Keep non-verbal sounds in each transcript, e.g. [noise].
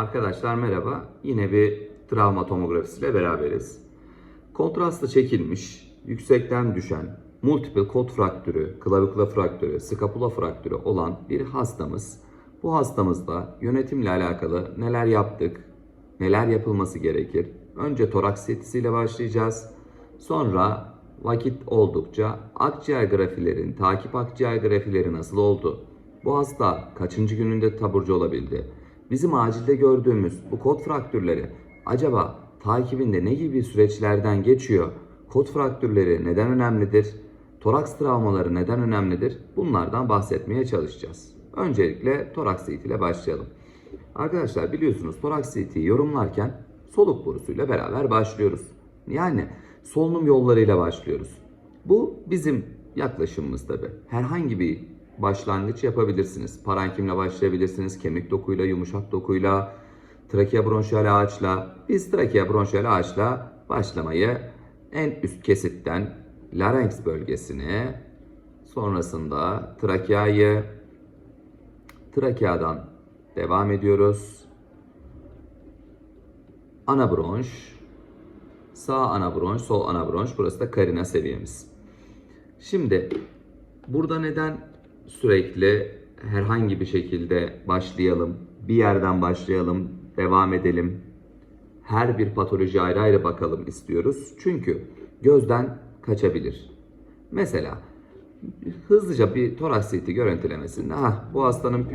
Arkadaşlar merhaba. Yine bir travma tomografisiyle beraberiz. Kontrastlı çekilmiş, yüksekten düşen, multiple kod fraktürü, klavikula fraktürü, skapula fraktürü olan bir hastamız. Bu hastamızda yönetimle alakalı neler yaptık, neler yapılması gerekir? Önce toraks CT'siyle başlayacağız. Sonra vakit oldukça akciğer grafilerin, takip akciğer grafileri nasıl oldu? Bu hasta kaçıncı gününde taburcu olabildi? Bizim acilde gördüğümüz bu kod fraktürleri acaba takibinde ne gibi süreçlerden geçiyor? Kod fraktürleri neden önemlidir? Toraks travmaları neden önemlidir? Bunlardan bahsetmeye çalışacağız. Öncelikle toraks ile başlayalım. Arkadaşlar biliyorsunuz toraks yorumlarken soluk borusuyla beraber başlıyoruz. Yani solunum yollarıyla başlıyoruz. Bu bizim yaklaşımımız tabi. Herhangi bir başlangıç yapabilirsiniz. Parankimle başlayabilirsiniz, kemik dokuyla, yumuşak dokuyla, trakea bronşiyal ağaçla. Biz trakea bronşiyal ağaçla başlamayı en üst kesitten larynx bölgesini, sonrasında trakeayı, trakeadan devam ediyoruz. Ana bronş, sağ ana bronş, sol ana bronş. Burası da karina seviyemiz. Şimdi burada neden sürekli herhangi bir şekilde başlayalım, bir yerden başlayalım, devam edelim, her bir patoloji ayrı ayrı bakalım istiyoruz. Çünkü gözden kaçabilir. Mesela hızlıca bir toraks CT görüntülemesinde ah bu hastanın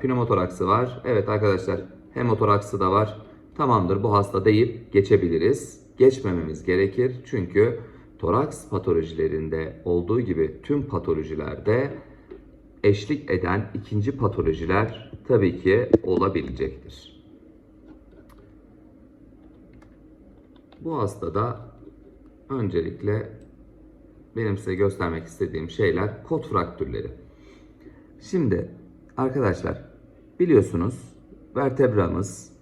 pneumotoraksı var. Evet arkadaşlar hemotoraksı da var. Tamamdır bu hasta deyip geçebiliriz. Geçmememiz gerekir çünkü toraks patolojilerinde olduğu gibi tüm patolojilerde eşlik eden ikinci patolojiler tabii ki olabilecektir. Bu hastada öncelikle benim size göstermek istediğim şeyler kod fraktürleri. Şimdi arkadaşlar biliyorsunuz vertebramız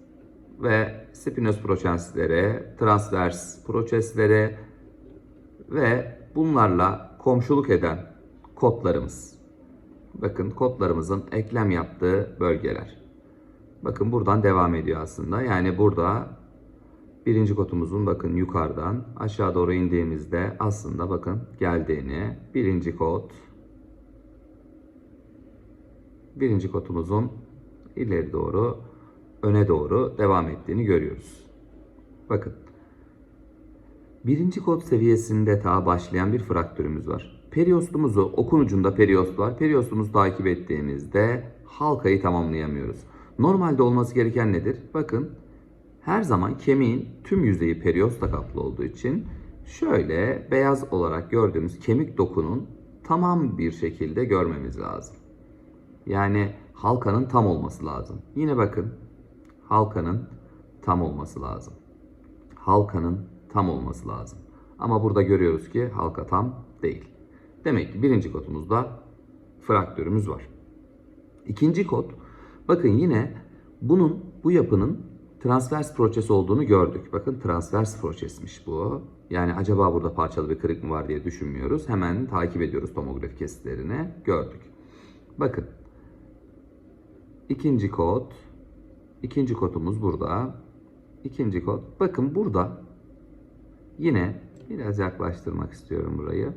ve spinöz proçensleri, transvers proçesleri ve bunlarla komşuluk eden kodlarımız. Bakın kodlarımızın eklem yaptığı bölgeler. Bakın buradan devam ediyor aslında. Yani burada birinci kodumuzun bakın yukarıdan aşağı doğru indiğimizde aslında bakın geldiğini birinci kod birinci kodumuzun ileri doğru öne doğru devam ettiğini görüyoruz. Bakın birinci kod seviyesinde ta başlayan bir fraktürümüz var. Periostumuzu okun ucunda periost var. Periostumuzu takip ettiğimizde halkayı tamamlayamıyoruz. Normalde olması gereken nedir? Bakın her zaman kemiğin tüm yüzeyi periostla kaplı olduğu için şöyle beyaz olarak gördüğümüz kemik dokunun tamam bir şekilde görmemiz lazım. Yani halkanın tam olması lazım. Yine bakın halkanın tam olması lazım. Halkanın tam olması lazım. Ama burada görüyoruz ki halka tam değil. Demek ki birinci kodumuzda fraktürümüz var. İkinci kod, bakın yine bunun, bu yapının transvers proçesi olduğunu gördük. Bakın transvers proçesmiş bu. Yani acaba burada parçalı bir kırık mı var diye düşünmüyoruz. Hemen takip ediyoruz tomografi kesitlerini. Gördük. Bakın. İkinci kod. İkinci kodumuz burada. İkinci kod. Bakın burada yine biraz yaklaştırmak istiyorum burayı.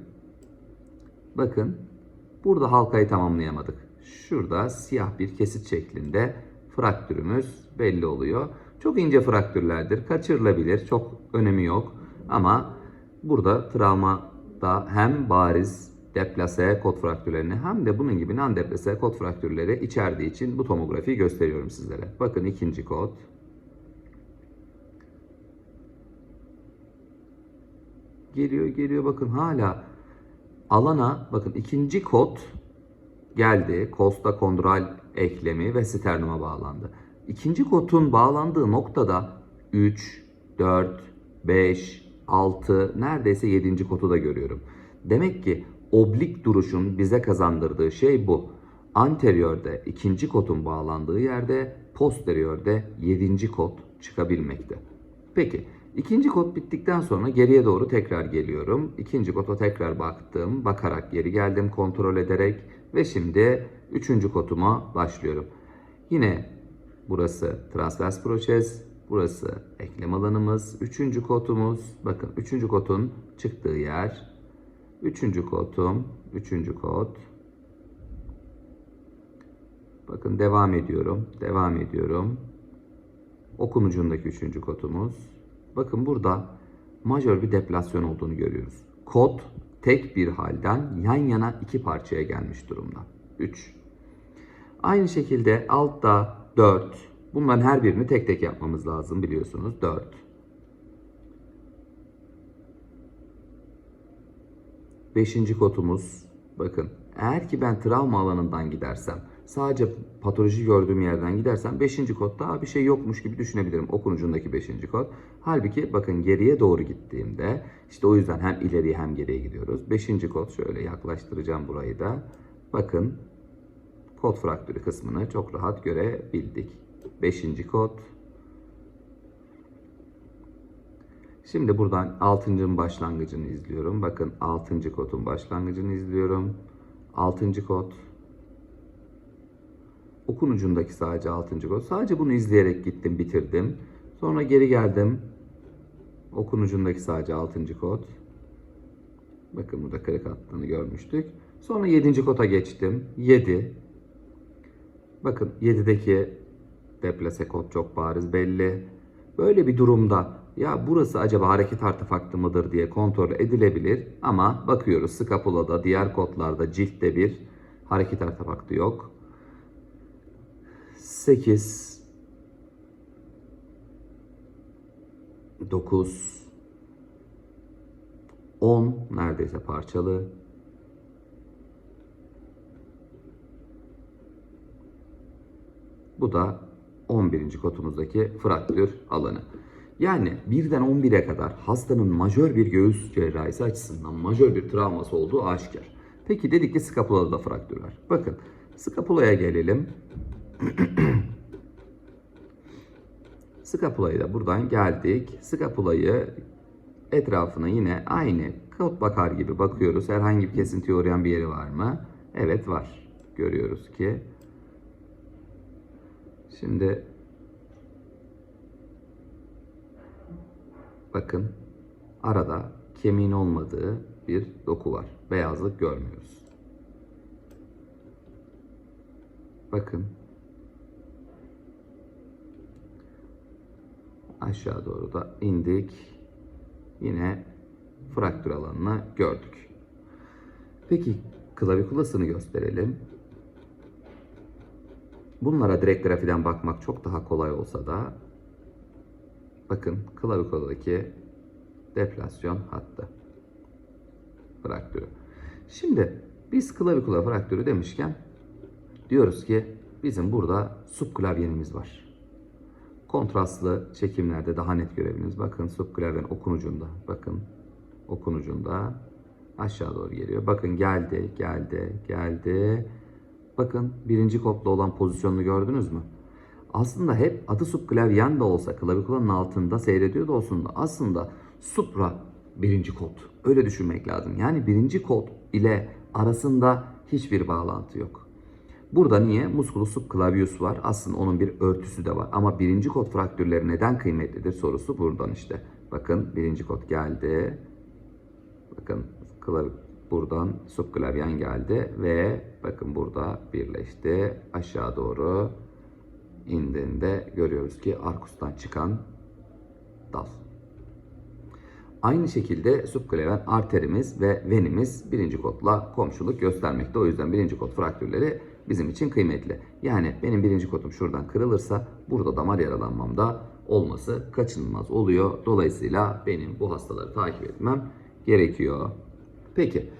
Bakın burada halkayı tamamlayamadık. Şurada siyah bir kesit şeklinde fraktürümüz belli oluyor. Çok ince fraktürlerdir. Kaçırılabilir. Çok önemi yok. Ama burada travmada hem bariz deplase kod fraktürlerini hem de bunun gibi non deplase kod fraktürleri içerdiği için bu tomografiyi gösteriyorum sizlere. Bakın ikinci kod. Geliyor geliyor bakın hala alana bakın ikinci kod geldi. Kosta kondral eklemi ve sternuma bağlandı. İkinci kodun bağlandığı noktada 3, 4, 5, 6 neredeyse 7. kodu da görüyorum. Demek ki oblik duruşun bize kazandırdığı şey bu. Anteriörde ikinci kodun bağlandığı yerde posteriörde 7. kod çıkabilmekte. Peki ikinci kod bittikten sonra geriye doğru tekrar geliyorum. İkinci koda tekrar baktım. Bakarak geri geldim kontrol ederek ve şimdi üçüncü koduma başlıyorum. Yine burası transvers proçez, burası eklem alanımız. Üçüncü kotumuz, bakın üçüncü kotun çıktığı yer. Üçüncü kotum, üçüncü kot. Bakın devam ediyorum, devam ediyorum. Okun ucundaki üçüncü kotumuz. Bakın burada majör bir deplasyon olduğunu görüyoruz. Kot tek bir halden yan yana iki parçaya gelmiş durumda. 3. Aynı şekilde altta 4. Bunların her birini tek tek yapmamız lazım biliyorsunuz. 4. Beşinci kotumuz bakın eğer ki ben travma alanından gidersem sadece patoloji gördüğüm yerden gidersem 5. kod daha bir şey yokmuş gibi düşünebilirim okun ucundaki 5. kod. Halbuki bakın geriye doğru gittiğimde işte o yüzden hem ileriye hem geriye gidiyoruz. 5. kod şöyle yaklaştıracağım burayı da. Bakın kod fraktürü kısmını çok rahat görebildik. 5. kod. Şimdi buradan 6.'ın başlangıcını izliyorum. Bakın 6. kodun başlangıcını izliyorum. 6. kod. Okun ucundaki sadece 6. kod. Sadece bunu izleyerek gittim, bitirdim. Sonra geri geldim. Okun ucundaki sadece 6. kod. Bakın burada kırık attığını görmüştük. Sonra 7. kota geçtim. 7. Bakın 7'deki deplase kod çok bariz belli. Böyle bir durumda ya burası acaba hareket artefaktı mıdır diye kontrol edilebilir ama bakıyoruz skapulada diğer kodlarda ciltte bir hareket artefaktı yok. 8 9 10 neredeyse parçalı. Bu da 11. kodumuzdaki fraktür alanı. Yani birden 11'e kadar hastanın majör bir göğüs cerrahisi açısından majör bir travması olduğu aşikar. Peki dedik ki skapulada da fraktür var. Bakın skapulaya gelelim. [clears throat] Skapulayı da buradan geldik. Skapulayı etrafına yine aynı kod bakar gibi bakıyoruz. Herhangi bir kesintiye uğrayan bir yeri var mı? Evet var. Görüyoruz ki. Şimdi bakın arada kemiğin olmadığı bir doku var. Beyazlık görmüyoruz. Bakın aşağı doğru da indik. Yine fraktür alanını gördük. Peki klavikulasını gösterelim. Bunlara direkt grafiden bakmak çok daha kolay olsa da bakın klavikuladaki deplasyon hattı. Fraktürü. Şimdi biz klavikula fraktürü demişken diyoruz ki bizim burada subklavyenimiz var. Kontrastlı çekimlerde daha net görebiliriz. Bakın subklavyen okun ucunda. Bakın okun ucunda aşağı doğru geliyor. Bakın geldi, geldi, geldi. Bakın birinci kodla olan pozisyonunu gördünüz mü? Aslında hep adı subklavyen de olsa klavikulanın altında seyrediyor da olsun da aslında supra birinci kod. Öyle düşünmek lazım. Yani birinci kod ile arasında hiçbir bağlantı yok. Burada niye? Musculus subclavius var. Aslında onun bir örtüsü de var. Ama birinci kod fraktürleri neden kıymetlidir sorusu buradan işte. Bakın birinci kod geldi. Bakın buradan subklavyen geldi ve bakın burada birleşti. Aşağı doğru indiğinde görüyoruz ki arkustan çıkan dal. Aynı şekilde subklavyen arterimiz ve venimiz birinci kodla komşuluk göstermekte. O yüzden birinci kod fraktürleri bizim için kıymetli. Yani benim birinci kodum şuradan kırılırsa burada damar yaralanmam da olması kaçınılmaz oluyor. Dolayısıyla benim bu hastaları takip etmem gerekiyor. Peki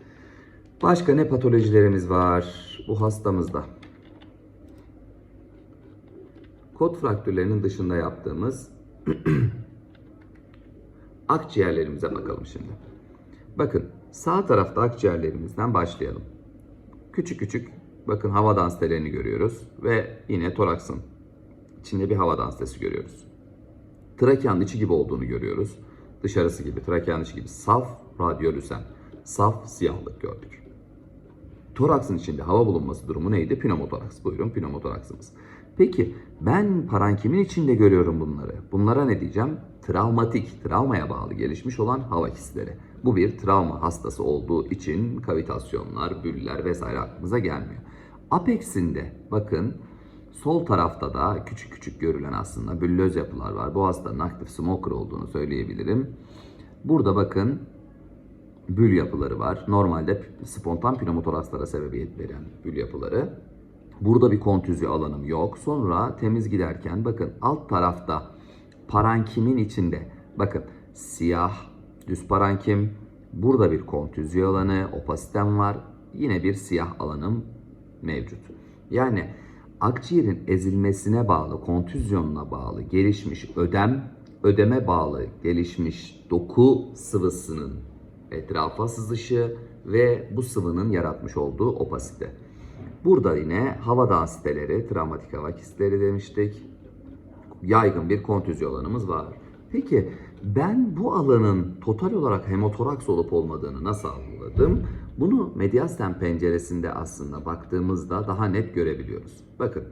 başka ne patolojilerimiz var bu hastamızda? Kod fraktürlerinin dışında yaptığımız [clears throat] akciğerlerimize bakalım şimdi. Bakın sağ tarafta akciğerlerimizden başlayalım. Küçük küçük bakın hava danstelerini görüyoruz ve yine toraksın içinde bir hava danstesi görüyoruz. Trakeanın içi gibi olduğunu görüyoruz. Dışarısı gibi, trakeanın içi gibi saf radyolüsen, saf siyahlık gördük. Toraksın içinde hava bulunması durumu neydi? Pneumotoraks. Buyurun pneumotoraksımız. Peki ben parankimin içinde görüyorum bunları. Bunlara ne diyeceğim? Travmatik, travmaya bağlı gelişmiş olan hava hisleri. Bu bir travma hastası olduğu için kavitasyonlar, büller vesaire aklımıza gelmiyor. Apex'inde bakın sol tarafta da küçük küçük görülen aslında büllöz yapılar var. Bu hastanın aktif smoker olduğunu söyleyebilirim. Burada bakın bül yapıları var. Normalde spontan pneumotorakslara sebebiyet veren bül yapıları. Burada bir kontüzyo alanım yok. Sonra temiz giderken bakın alt tarafta parankimin içinde bakın siyah düz parankim. Burada bir kontüzyo alanı, opasitem var. Yine bir siyah alanım mevcut. Yani akciğerin ezilmesine bağlı, kontüzyonuna bağlı gelişmiş ödem, ödeme bağlı gelişmiş doku sıvısının etrafa sızışı ve bu sıvının yaratmış olduğu opasite. Burada yine hava densiteleri, travmatik hava kistleri demiştik. Yaygın bir kontüzyon alanımız var. Peki ben bu alanın total olarak hemotoraks olup olmadığını nasıl anladım? Bunu mediastem penceresinde aslında baktığımızda daha net görebiliyoruz. Bakın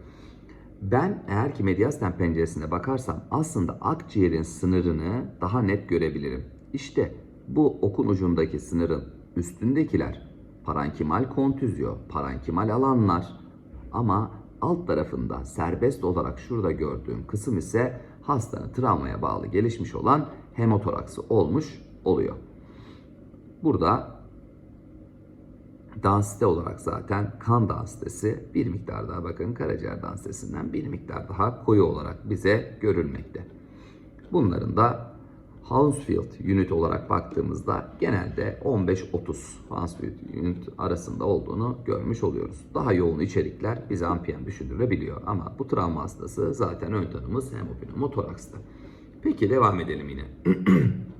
ben eğer ki mediastem penceresine bakarsam aslında akciğerin sınırını daha net görebilirim. İşte bu okun ucundaki sınırın üstündekiler parankimal kontüzyo, parankimal alanlar ama alt tarafında serbest olarak şurada gördüğüm kısım ise hastanın travmaya bağlı gelişmiş olan hemotoraksı olmuş oluyor. Burada dansite olarak zaten kan dansitesi bir miktar daha bakın karaciğer dansitesinden bir miktar daha koyu olarak bize görülmekte. Bunların da Hounsfield unit olarak baktığımızda genelde 15-30 Hounsfield unit arasında olduğunu görmüş oluyoruz. Daha yoğun içerikler bize ampiyen düşündürebiliyor ama bu travma hastası zaten ön tanımız hemopneumotorakstı. Peki devam edelim yine. [clears throat]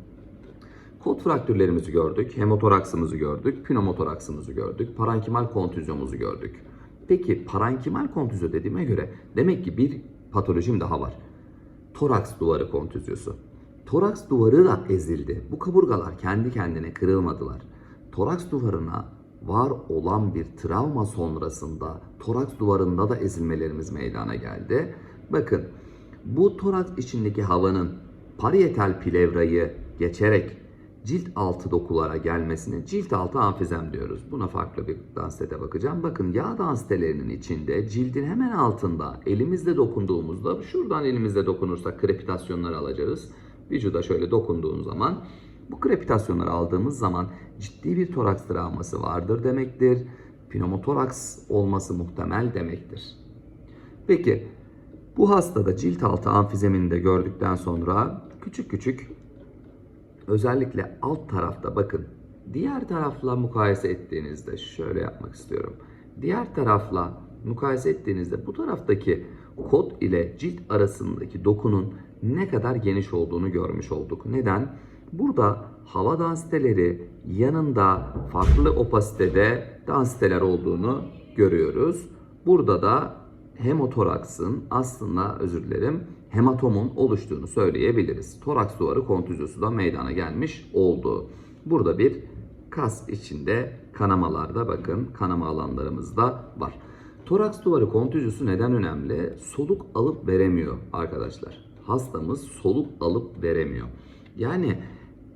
Kod fraktürlerimizi gördük, hemotoraksımızı gördük, pneumotoraksımızı gördük, parankimal kontüzyomumuzu gördük. Peki parankimal kontüzyo dediğime göre demek ki bir patolojim daha var. Toraks duvarı kontüzyosu. Toraks duvarı da ezildi. Bu kaburgalar kendi kendine kırılmadılar. Toraks duvarına var olan bir travma sonrasında toraks duvarında da ezilmelerimiz meydana geldi. Bakın bu toraks içindeki havanın parietal plevrayı geçerek cilt altı dokulara gelmesine cilt altı amfizem diyoruz. Buna farklı bir dansete bakacağım. Bakın yağ dansitelerinin içinde cildin hemen altında elimizle dokunduğumuzda şuradan elimizle dokunursak krepitasyonları alacağız. Vücuda şöyle dokunduğun zaman bu krepitasyonları aldığımız zaman ciddi bir toraks travması vardır demektir. Pneumotoraks olması muhtemel demektir. Peki bu hastada cilt altı amfizemini de gördükten sonra küçük küçük özellikle alt tarafta bakın diğer tarafla mukayese ettiğinizde şöyle yapmak istiyorum. Diğer tarafla mukayese ettiğinizde bu taraftaki kod ile cilt arasındaki dokunun ne kadar geniş olduğunu görmüş olduk. Neden? Burada hava dansiteleri yanında farklı opasitede dansiteler olduğunu görüyoruz. Burada da hemotoraksın aslında özür dilerim hematomun oluştuğunu söyleyebiliriz. Toraks duvarı kontüzyosu da meydana gelmiş oldu. Burada bir kas içinde kanamalarda bakın kanama alanlarımız da var. Toraks duvarı kontüzyosu neden önemli? Soluk alıp veremiyor arkadaşlar. Hastamız soluk alıp veremiyor. Yani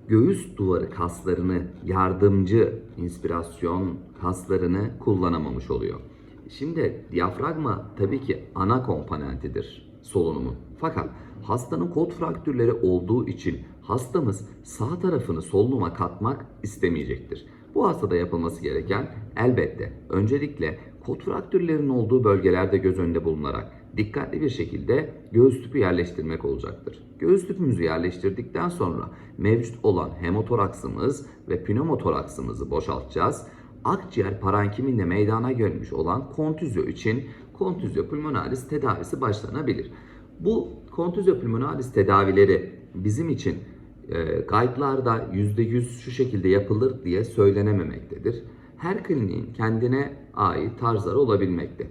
göğüs duvarı kaslarını yardımcı inspirasyon kaslarını kullanamamış oluyor. Şimdi diyafragma tabii ki ana komponentidir solunumun. Fakat hastanın kod fraktürleri olduğu için hastamız sağ tarafını solunuma katmak istemeyecektir. Bu hastada yapılması gereken elbette öncelikle kod fraktürlerinin olduğu bölgelerde göz önünde bulunarak dikkatli bir şekilde göğüs tüpü yerleştirmek olacaktır. Göğüs tüpümüzü yerleştirdikten sonra mevcut olan hemotoraksımız ve pneumotoraksımızı boşaltacağız. Akciğer parankiminle meydana gelmiş olan kontüzyo için kontüzyo pulmonalis tedavisi başlanabilir. Bu kontüzyo pulmonalis tedavileri bizim için e, guide'larda %100 şu şekilde yapılır diye söylenememektedir. Her kliniğin kendine ait tarzları olabilmekte.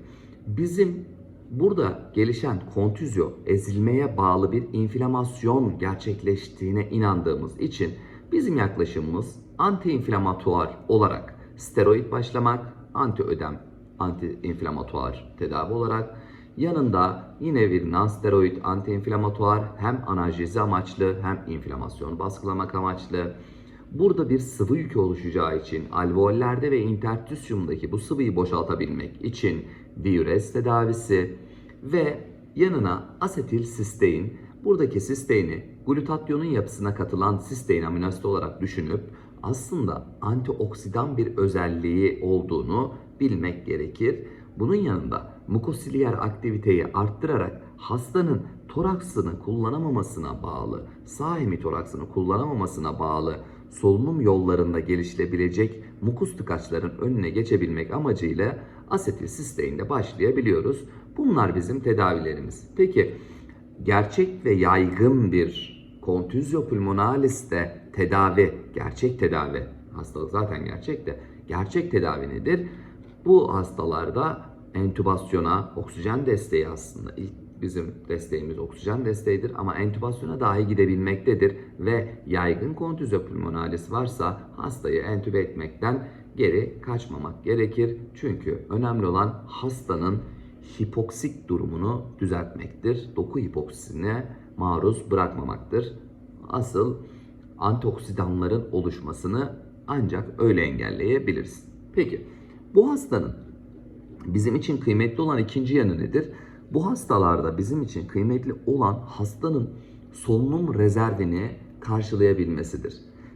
Bizim burada gelişen kontüzyo ezilmeye bağlı bir inflamasyon gerçekleştiğine inandığımız için bizim yaklaşımımız anti-inflamatuar olarak steroid başlamak, anti ödem, anti-inflamatuar tedavi olarak Yanında yine bir nonsteroid antiinflamatuar hem analjezi amaçlı hem inflamasyon baskılamak amaçlı. Burada bir sıvı yükü oluşacağı için alveollerde ve interstitium'daki bu sıvıyı boşaltabilmek için diürez tedavisi ve yanına asetil sistein. Buradaki sisteini glutatyonun yapısına katılan sistein aminoasit olarak düşünüp aslında antioksidan bir özelliği olduğunu bilmek gerekir. Bunun yanında mukosilyer aktiviteyi arttırarak hastanın toraksını kullanamamasına bağlı, sağ hemitoraksını kullanamamasına bağlı solunum yollarında gelişebilecek mukus tıkaçların önüne geçebilmek amacıyla asetil sisteinde başlayabiliyoruz. Bunlar bizim tedavilerimiz. Peki gerçek ve yaygın bir kontüzyo pulmonalis'te tedavi, gerçek tedavi, hastalık zaten gerçek de gerçek tedavi nedir? Bu hastalarda entübasyona, oksijen desteği aslında ilk bizim desteğimiz oksijen desteğidir ama entübasyona dahi gidebilmektedir ve yaygın kontüzyo pulmonalis varsa hastayı entübe etmekten geri kaçmamak gerekir. Çünkü önemli olan hastanın hipoksik durumunu düzeltmektir. Doku hipoksisine maruz bırakmamaktır. Asıl antioksidanların oluşmasını ancak öyle engelleyebiliriz. Peki bu hastanın bizim için kıymetli olan ikinci yanı nedir? Bu hastalarda bizim için kıymetli olan hastanın solunum rezervini karşılayabilmesidir.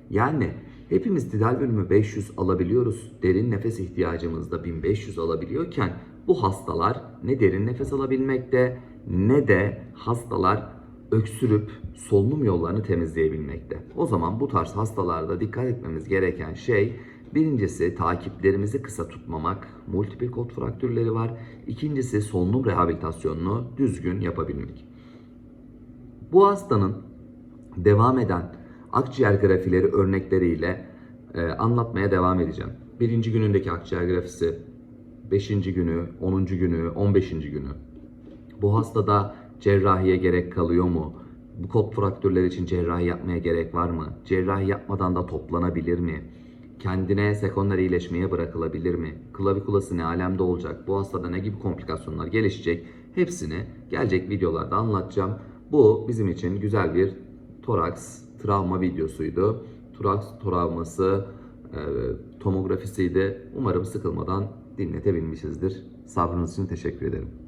Yani hepimiz tidal bölümü 500 alabiliyoruz. Derin nefes ihtiyacımızda 1500 alabiliyorken bu hastalar ne derin nefes alabilmekte ne de hastalar öksürüp solunum yollarını temizleyebilmekte. O zaman bu tarz hastalarda dikkat etmemiz gereken şey birincisi takiplerimizi kısa tutmamak, multiple kod fraktürleri var. İkincisi solunum rehabilitasyonunu düzgün yapabilmek. Bu hastanın devam eden akciğer grafileri örnekleriyle e, anlatmaya devam edeceğim. Birinci günündeki akciğer grafisi, beşinci günü, onuncu günü, on beşinci günü. Bu hastada cerrahiye gerek kalıyor mu? Bu kod fraktürler için cerrahi yapmaya gerek var mı? Cerrahi yapmadan da toplanabilir mi? Kendine sekonder iyileşmeye bırakılabilir mi? Klavikulası ne alemde olacak? Bu hastada ne gibi komplikasyonlar gelişecek? Hepsini gelecek videolarda anlatacağım. Bu bizim için güzel bir toraks travma videosuydu. Toraks travması e, tomografisiydi. Umarım sıkılmadan dinletebilmişizdir. Sabrınız için teşekkür ederim.